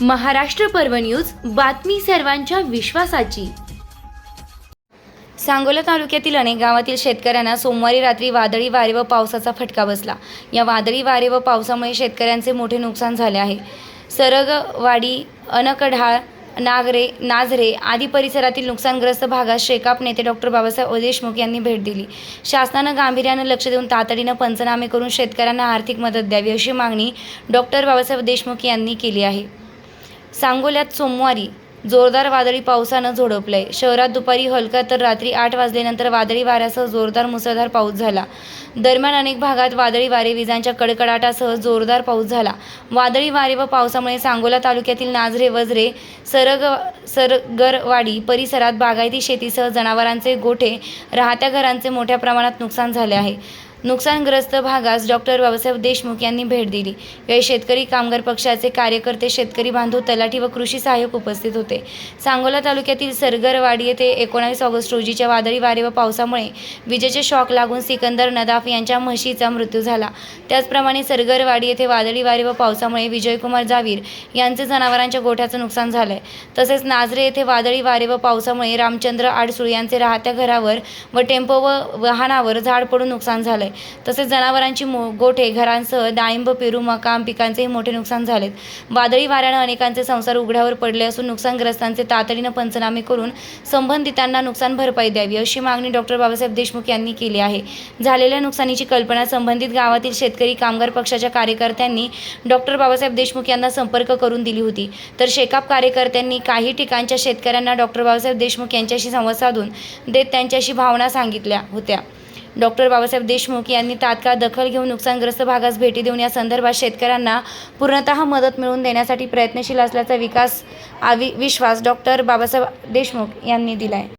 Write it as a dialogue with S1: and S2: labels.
S1: महाराष्ट्र पर्व न्यूज बातमी सर्वांच्या विश्वासाची. सांगोला तालुक्यातील अनेक गावातील शेतकऱ्यांना सोमवारी रात्री वादळी वारे व पावसाचा फटका बसला. या वादळी वारे व पावसामुळे शेतकऱ्यांचे मोठे नुकसान झाले आहे. सरगवाडी अनकढाळ नागरे नाझरे आदी परिसरातील नुकसानग्रस्त भागात शेकाप नेते डॉक्टर बाबासाहेब देशमुख यांनी भेट दिली. शासनानं गांभीर्यानं लक्ष देऊन तातडीनं पंचनामे करून शेतकऱ्यांना आर्थिक मदत द्यावी अशी मागणी डॉक्टर बाबासाहेब देशमुख यांनी केली आहे. सांगोल्यात सोमवारी जोरदार वादळी पावसानं झोडपलंय. शहरात दुपारी हलका तर रात्री आठ वाजल्यानंतर वादळी वाऱ्यासह जोरदार मुसळधार पाऊस झाला. दरम्यान अनेक भागात वादळी वारे विजांच्या कडकडाटासह जोरदार पाऊस झाला. वादळी वारे व पावसामुळे सांगोला तालुक्यातील नाझरे वजरे सरग सरगरवाडी परिसरात बागायती शेतीसह जनावरांचे गोठे राहत्या घरांचे मोठ्या प्रमाणात नुकसान झाले आहे. नुकसानग्रस्त भागास डॉक्टर बाबासाहेब देशमुख यांनी भेट दिली. यावेळी शेतकरी कामगार पक्षाचे कार्यकर्ते शेतकरी बांधव तलाठी व कृषी सहाय्यक उपस्थित होते. सांगोला तालुक्यातील सरगरवाडी येथे एकोणावीस ऑगस्ट रोजीच्या वादळी वारे व पावसामुळे विजेचे शॉक लागून सिकंदर नदाफ यांच्या म्हशीचा मृत्यू झाला. त्याचप्रमाणे सरगरवाडी येथे वादळी वारे व पावसामुळे विजयकुमार जावीर यांचे जनावरांच्या गोठ्याचं नुकसान झालंय. तसेच नाझरे येथे वादळी वारे व पावसामुळे रामचंद्र आडसूळ यांचे राहत्या घरावर व टेम्पो व वाहनावर झाड पडून नुकसान झालंय. तसेच जनावरांची मो गोठे घरांसह डाळिंब पेरू मकाम पिकांचेही मोठे नुकसान झालेत. वादळी वाऱ्यानं अनेकांचे संसार उघड्यावर पडले असून नुकसानग्रस्तांचे तातडीनं पंचनामे करून संबंधितांना नुकसान भरपाई द्यावी अशी मागणी डॉक्टर बाबासाहेब देशमुख यांनी केली आहे. झालेल्या नुकसानीची कल्पना संबंधित गावातील शेतकरी कामगार पक्षाच्या कार्यकर्त्यांनी डॉक्टर बाबासाहेब देशमुख यांना संपर्क करून दिली होती. तर शेकाप कार्यकर्त्यांनी काही ठिकाणच्या शेतकऱ्यांना डॉक्टर बाबासाहेब देशमुख यांच्याशी संवाद साधून देत त्यांच्याशी भावना सांगितल्या होत्या. डॉक्टर बाबासाहेब देशमुख यांनी तात्काळ दखल घेऊन नुकसानग्रस्त भागास भेटी देऊन या संदर्भात शेतकऱ्यांना पूर्णतः मदत मिळवून देण्यासाठी प्रयत्नशील असल्याचा विकास आवि विश्वास डॉक्टर बाबासाहेब देशमुख यांनी दिला आहे